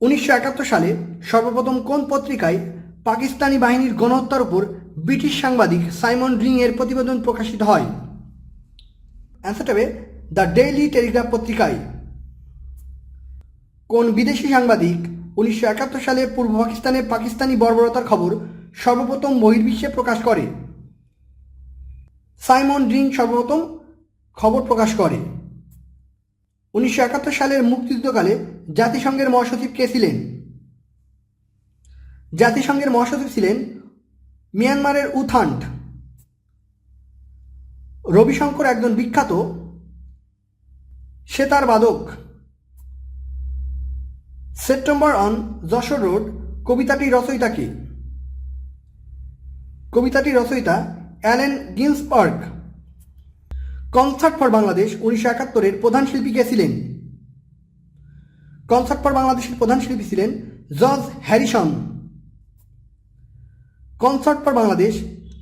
উনিশশো একাত্তর সালে সর্বপ্রথম কোন পত্রিকায় পাকিস্তানি বাহিনীর গণহত্যার উপর ব্রিটিশ সাংবাদিক সাইমন রিং এর প্রতিবেদন প্রকাশিত হয়? অ্যান্সারটা হবে দ্য ডেইলি টেলিগ্রাফ পত্রিকায়। কোন বিদেশি সাংবাদিক উনিশশো একাত্তর সালে পূর্ব পাকিস্তানে পাকিস্তানি বর্বরতার খবর সর্বপ্রথম বহির্বিশ্বে প্রকাশ করে? সাইমন রিং সর্বপ্রথম খবর প্রকাশ করে। উনিশশো একাত্তর সালের মুক্তিযুদ্ধকালে জাতিসংঘের মহাসচিব কে ছিলেন? জাতিসংঘের মহাসচিব ছিলেন মিয়ানমারের উথান্ট রবিশঙ্কর একজন বিখ্যাত সেতার বাদক। সেপ্টেম্বর অন যশোর রোড, কবিতাটি রচয়িতা কে কবিতাটি রচয়িতা Allen Ginsberg. Concert for Bangladesh উনিশশো একাত্তরের প্রধান শিল্পী কে ছিলেন? কনসার্ট ফর বাংলাদেশের প্রধান শিল্পী ছিলেন George Harrison. Concert for Bangladesh,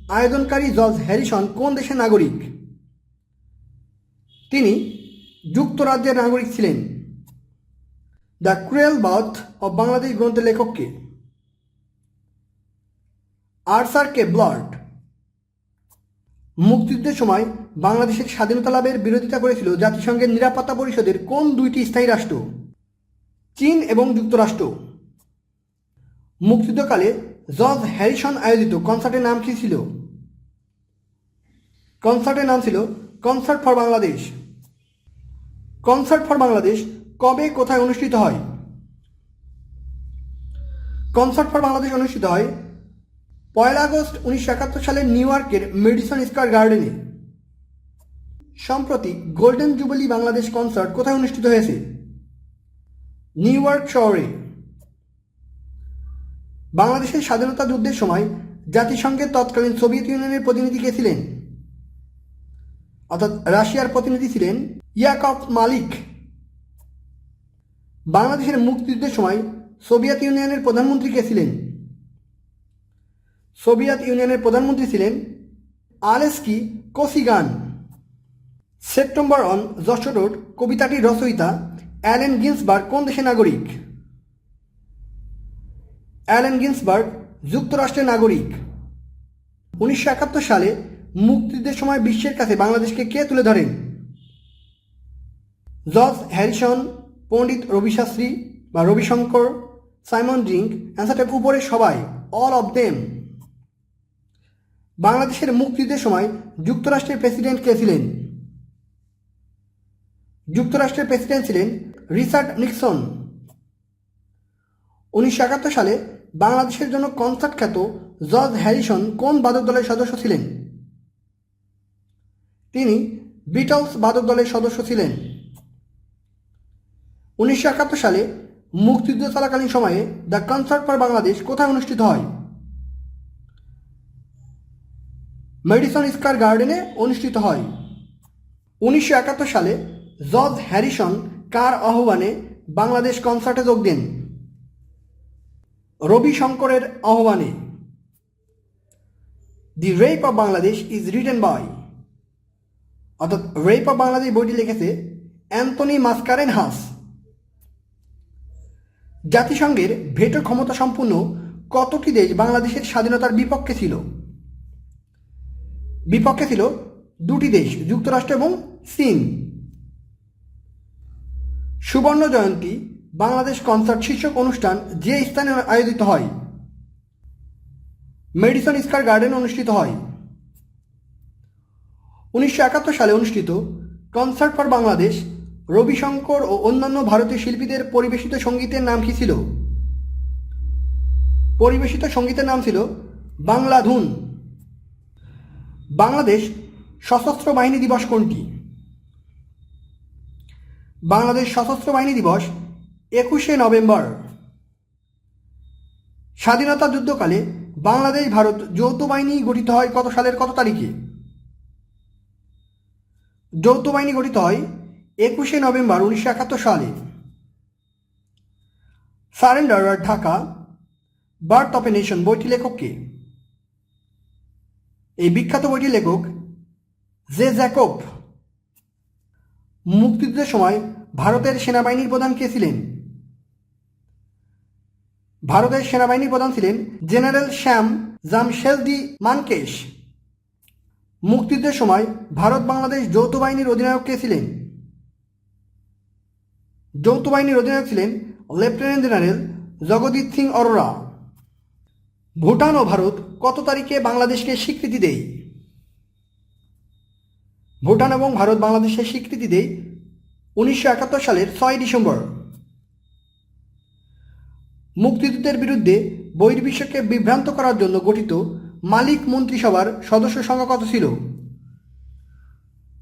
আয়োজনকারী George Harrison কোন দেশের নাগরিক? তিনি যুক্তরাজ্যের নাগরিক ছিলেন। The cruel birth of Bangladesh গ্রন্থের লেখককে। আর্সার কে ব্লাড মুক্তিযুদ্ধের সময় বাংলাদেশের স্বাধীনতা লাভের বিরোধিতা করেছিল জাতিসংঘের নিরাপত্তা পরিষদের কোন দুইটি স্থায়ী রাষ্ট্র? চীন এবং যুক্তরাষ্ট্র। মুক্তিযুদ্ধকালে জর্জ হ্যারিসন আয়োজিত কনসার্টের নাম কী ছিল? কনসার্টের নাম ছিল concert for Bangladesh. Concert for Bangladesh কবে কোথায় অনুষ্ঠিত হয়? কনসার্ট ফর বাংলাদেশ অনুষ্ঠিত হয় পয়লা আগস্ট উনিশশো একাত্তর সালে নিউ ইয়র্কের মেডিসন স্কোয়ার গার্ডেনে। সম্প্রতি গোল্ডেন জুবলি বাংলাদেশ কনসার্ট কোথায় অনুষ্ঠিত হয়েছে? নিউ ইয়র্ক শহরে। বাংলাদেশের স্বাধীনতা যুদ্ধের সময় জাতিসংঘের তৎকালীন সোভিয়েত ইউনিয়নের প্রতিনিধি কে ছিলেন? অর্থাৎ রাশিয়ার প্রতিনিধি ছিলেন ইয়াকব মালিক। বাংলাদেশের মুক্তিযুদ্ধের সময় সোভিয়েত ইউনিয়নের প্রধানমন্ত্রী কে ছিলেন? সোভিয়েত ইউনিয়নের প্রধানমন্ত্রী ছিলেন আলেস্কি কোসিগান। সেপ্টেম্বর অন যশোর কবিতাটির রচয়িতা অ্যালেন গিন্সবার্গ কোন দেশের নাগরিক? অ্যালেন গিন্সবার্গ যুক্তরাষ্ট্রের নাগরিক। উনিশশো একাত্তর সালে মুক্তিযুদ্ধের সময় বিশ্বের কাছে বাংলাদেশকে কে তুলে ধরেন? জর্জ হ্যারিসন, পণ্ডিত রবিশাস্ত্রী বা রবিশঙ্কর, সাইমন ড্রিঙ্ক অ্যান্সারটা উপরে সবাই অল অফ দেম বাংলাদেশের মুক্তিযুদ্ধের সময় যুক্তরাষ্ট্রের প্রেসিডেন্ট কে ছিলেন? যুক্তরাষ্ট্রের প্রেসিডেন্ট ছিলেন রিচার্ড নিক্সন। উনিশশো একাত্তর সালে বাংলাদেশের জন্য কনসার্ট খ্যাত জর্জ হ্যারিসন কোন বাদক দলের সদস্য ছিলেন? তিনি বিটলস বাদক দলের সদস্য ছিলেন। উনিশশো একাত্তর সালে মুক্তিযুদ্ধ চলাকালীন সময়ে দ্য কনসার্ট ফর বাংলাদেশ কোথায় অনুষ্ঠিত হয়? মেডিসন স্কয়ার গার্ডেনে অনুষ্ঠিত হয়। উনিশশো একাত্তর সালে জর্জ হ্যারিসন কার আহ্বানে বাংলাদেশ কনসার্টে যোগ দেন? রবি শঙ্করের আহ্বানে। The rape of Bangladesh is written by. অর্থাৎ রেপ অফ বাংলাদেশ বইটি লিখেছে অ্যান্টনি মাস্কারেন হাস জাতিসংঘের ভেটো ক্ষমতা সম্পূর্ণ কতটি দেশ বাংলাদেশের স্বাধীনতার বিপক্ষে ছিল? বিপক্ষে ছিল দুটি দেশ, যুক্তরাষ্ট্র এবং চীন। সুবর্ণ জয়ন্তী বাংলাদেশ কনসার্ট শীর্ষক অনুষ্ঠান যে স্থানে আয়োজিত হয়। মেডিসন স্কার গার্ডেন অনুষ্ঠিত হয়। উনিশশো একাত্তর সালে অনুষ্ঠিত কনসার্ট ফর বাংলাদেশ, রবিশঙ্কর ও অন্যান্য ভারতীয় শিল্পীদের পরিবেশিত সঙ্গীতের নাম কি ছিল? পরিবেশিত সঙ্গীতের নাম ছিল বাংলা ধুন বাংলাদেশ সশস্ত্র বাহিনী দিবস কোনটি? বাংলাদেশ সশস্ত্র বাহিনী দিবস, একুশে নভেম্বর। স্বাধীনতা যুদ্ধকালে বাংলাদেশ, ভারত যৌথ বাহিনী গঠিত হয় কত সালের কত তারিখে? যৌথ বাহিনী গঠিত হয় একুশে নভেম্বর উনিশশো একাত্তর সালে। Surrender Dhaka, birth of a nation বইটি লেখককে। এই বিখ্যাত বইটির লেখক জে জ্যাকব। মুক্তিযুদ্ধের সময় ভারতের সেনাবাহিনীর প্রধান কে ছিলেন? ভারতের সেনাবাহিনী প্রধান ছিলেন জেনারেল শ্যাম জামশেদজি মানকেশ। মুক্তিযুদ্ধের সময় ভারত বাংলাদেশ যৌথ বাহিনীর অধিনায়ক কে ছিলেন? যৌথ বাহিনীর অধিনায়ক ছিলেন লেফটেন্যান্ট জেনারেল জগদীপ সিং অরোরা। ভুটান ও ভারত কত তারিখে বাংলাদেশকে স্বীকৃতি দেয়? ভুটান এবং ভারত বাংলাদেশের স্বীকৃতি দেয় উনিশশো একাত্তর সালের ছয় ডিসেম্বর। মুক্তিযুদ্ধের বিরুদ্ধে বহির্বিশ্বকে বিভ্রান্ত করার জন্য গঠিত মালিক মন্ত্রিসভার সদস্য সংখ্যা কত ছিল?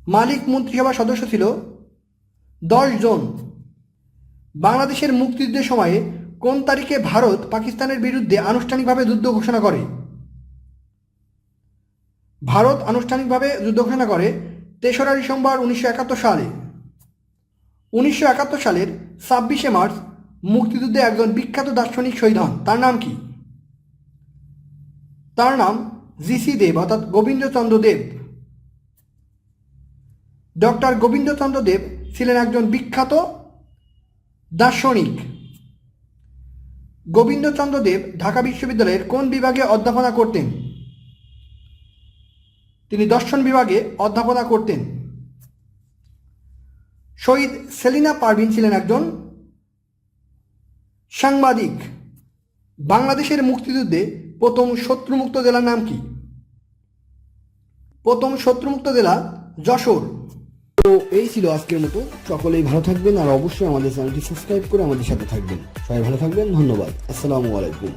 মালিক মন্ত্রিসভার সদস্য ছিল দশ জন। বাংলাদেশের মুক্তিযুদ্ধের সময়ে কোন তারিখে ভারত পাকিস্তানের বিরুদ্ধে আনুষ্ঠানিকভাবে যুদ্ধ ঘোষণা করে? ভারত আনুষ্ঠানিকভাবে যুদ্ধ ঘোষণা করে তেসরা ডিসেম্বর উনিশশো একাত্তর সালে। উনিশশো একাত্তর সালের ছাব্বিশে মার্চ মুক্তিযুদ্ধে একজন বিখ্যাত দার্শনিক শহীদ হন। তার নাম কি? তার নাম জিসি দেব, অর্থাৎ গোবিন্দচন্দ্র দেব। ডক্টর গোবিন্দচন্দ্র দেব ছিলেন একজন বিখ্যাত দার্শনিক। গোবিন্দচন্দ্র দেব ঢাকা বিশ্ববিদ্যালয়ের কোন বিভাগে অধ্যাপনা করতেন? তিনি দর্শন বিভাগে অধ্যাপনা করতেন। শহীদ সেলিনা পারভিন ছিলেন একজন সাংবাদিক। বাংলাদেশের মুক্তিযুদ্ধে প্রথম শত্রুমুক্ত জেলার নাম কি? প্রথম শত্রুমুক্ত জেলা যশোর। তো এই ছিল আজকের মতো। সকলেই ভালো থাকবেন আর অবশ্যই আমাদের চ্যানেলটি সাবস্ক্রাইব করে আমাদের সাথে থাকবেন। সবাই ভালো থাকবেন। ধন্যবাদ। আসসালামু আলাইকুম।